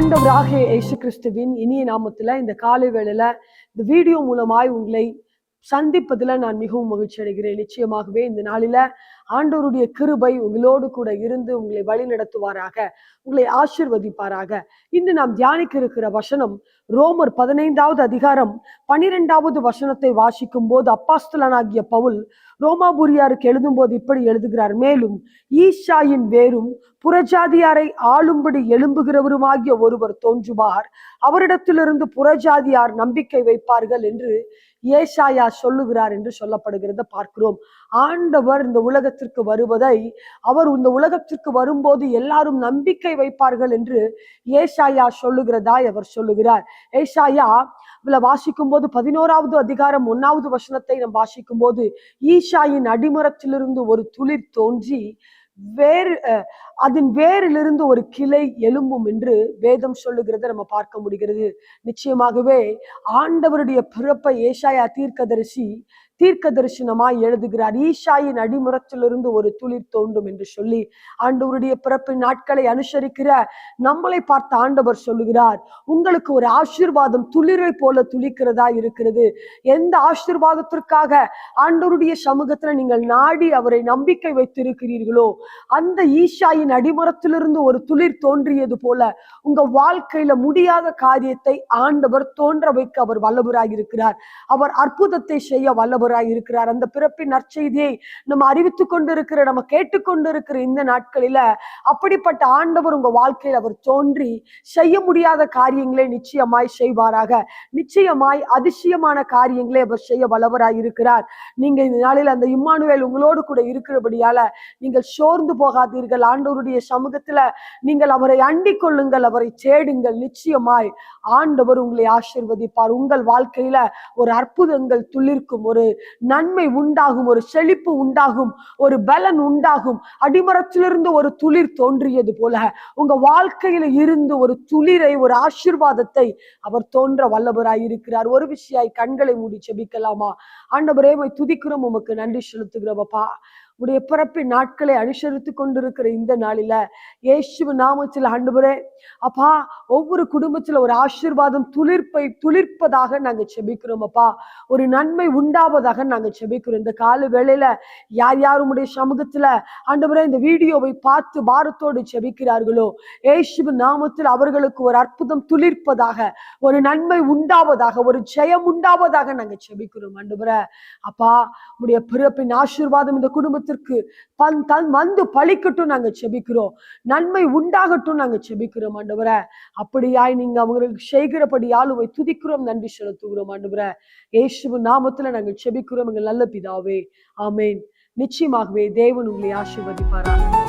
ஆண்டவராகிய இயேசு கிறிஸ்துவின் இனிய நாமத்துல இந்த காலை வேளையில இந்த வீடியோ மூலமாய் உங்களை சந்திப்பதில் நான் மிகவும் மகிழ்ச்சி அடைகிறேன் நிச்சயமாகவே இந்த நாளில ஆண்டவருடைய கிருபை உங்களோடு கூட இருந்து உங்களை வழி நடத்துவாராக உங்களை ஆசிர்வதிப்பாராக. இன்று நாம் தியானிக்க இருக்கிற வசனம் ரோமர் பதினைந்தாவது அதிகாரம் பனிரெண்டாவது வசனத்தை வாசிக்கும் போது அப்பாஸ்தலனாகிய பவுல் ரோமாபுரியாருக்கு எழுதும் போது இப்படி எழுதுகிறார் மேலும் ஈஷாயின் வேரும் புறஜாதியாரை ஆளும்படி எழும்புகிறவருமாகிய ஒருவர் தோன்றுவார். அவரிடத்திலிருந்து புறஜாதியார் நம்பிக்கை வைப்பார்கள் என்று ஏசாயா சொல்லுகிறார் என்று சொல்லப்படுகிறத பார்க்கிறோம். ஆண்டவர் இந்த உலகத்திற்கு வருவதை அவர் இந்த உலகத்திற்கு வரும்போது எல்லாரும் நம்பிக்கை வைப்பார்கள் என்று ஏசாயா சொல்லுகிறதாய் அவர் சொல்லுகிறார். ஏசாயா இதுல வாசிக்கும் போது பதினோராவது அதிகாரம் ஒன்னாவது வசனத்தை நாம் வாசிக்கும் போது ஈஷாயின் அடிமரத்திலிருந்து ஒரு துளிர் தோன்றி வேறு அதன் வேரிலிருந்து ஒரு கிளை எழும்பும் என்று வேதம் சொல்லுகிறத நம்ம பார்க்க முடிகிறது. நிச்சயமாகவே ஆண்டவருடைய பிறப்பை ஏசாயா தீர்க்கதரிசி தீர்க்க தரிசனமாய் எழுதுகிறார். ஈஷாயின் அடிமுறத்திலிருந்து ஒரு துளிர் தோண்டும் என்று சொல்லி ஆண்டவருடைய பிறப்பின் நாட்களை அனுசரிக்கிற நம்மளை பார்த்த ஆண்டவர் சொல்லுகிறார். உங்களுக்கு ஒரு ஆசீர்வாதம் துளிரை போல துளிக்கிறதா இருக்கிறது. எந்த ஆசீர்வாதத்திற்காக ஆண்டவருடைய சமூகத்துல நீங்கள் நாடி அவரை நம்பிக்கை வைத்திருக்கிறீர்களோ அந்த ஈஷாயின் அடிமரத்திலிருந்து ஒரு துளிர் தோன்றியது போல உங்க வாழ்க்கையில முடியாத காரியத்தை ஆண்டவர் தோன்ற வைக்க அவர் வல்லவராக இருக்கிறார் அவர் அற்புதத்தை செய்ய வல்லவராக இருக்கிறார் அந்த பிறப்பின் நற்செய்தியை நம்ம அறிவித்துக் கொண்டிருக்கிற நம்ம கேட்டுக்கொண்டிருக்கிற இந்த நாட்களில அப்படிப்பட்ட ஆண்டவர் உங்க வாழ்க்கையில் அவர் தோன்றி செய்ய முடியாத காரியங்களை நிச்சயமாய் செய்வாராக. நிச்சயமாய் அதிசயமான காரியங்களை அவர் செய்ய வல்லவராய் இருக்கிறார் நீங்க இந்த நாளில் அந்த இம்மானுவேல் உங்களோடு கூட இருக்கிறபடியால நீங்கள் சோர்ந்து போகாதீர்கள். ஆண்டவருடைய சமூகத்துல நீங்கள் அவரை அண்டிக் கொள்ளுங்கள் அவரை தேடுங்கள். நிச்சயமாய் ஆண்டவர் உங்களை ஆசிர்வதிப்பார். உங்கள் வாழ்க்கையில ஒரு அற்புதங்கள் துளிர்க்கும் ஒரு நன்மை உண்டாகும் ஒரு செழிப்பு உண்டாகும் ஒரு பலன் உண்டாகும். அடிமரத்திலிருந்து ஒரு துளிர் தோன்றியது போல உங்க வாழ்க்கையில இருந்து ஒரு துளிரை ஒரு ஆசீர்வாதத்தை அவர் தோன்ற வல்லவராய் இருக்கிறார். ஒரு விஷயாய் கண்களை மூடி செபிக்கலாமா ஆண்டவரே துதிக்கிறோம் உமக்கு நன்றி செலுத்துகிறோமப்பா உடைய பிறப்பின் நாட்களை அனுசரித்து கொண்டிருக்கிற இந்த நாளில இயேசுவ நாமத்தில் ஆண்டுபுரே அப்பா ஒவ்வொரு குடும்பத்துல ஒரு ஆசீர்வாதம் துளிர்ப்பை துளிர்ப்பதாக நாங்க செபிக்கிறோம் அப்பா. ஒரு நன்மை உண்டாவதாக நாங்க செபிக்கிறோம். இந்த கால வேளையில யார் யார் உடைய சமூகத்துல ஆண்டவரே இந்த வீடியோவை பார்த்து பாரத்தோடு செபிக்கிறார்களோ இயேசுவ நாமத்தில் அவர்களுக்கு ஒரு அற்புதம் துளிர்ப்பதாக ஒரு நன்மை உண்டாவதாக ஒரு ஜெயம் உண்டாவதாக நாங்க செபிக்கிறோம் ஆண்டவரே. அப்பா உடைய பிறப்பின் ஆசீர்வாதம் இந்த குடும்பத்தில் பன் தன் வந்து பழிக்கட்டும் நாங்க செபிக்கிறோம். நன்மை உண்டாகட்டும் நாங்க செபிக்கிறோம் ஆண்டவரை. அப்படியாய் நீங்க அவங்களுக்கு செய்கிறபடி ஆளுவை துதிக்கிறோம் நன்றி செலுத்துகிறோம் ஆண்டவரை. இயேசுவின் நாமத்துல நாங்கள் செபிக்கிறோம் எங்கள் நல்ல பிதாவே. ஆமேன். நிச்சயமாகவே தேவன் உங்களை ஆசிர்வதிப்பாரா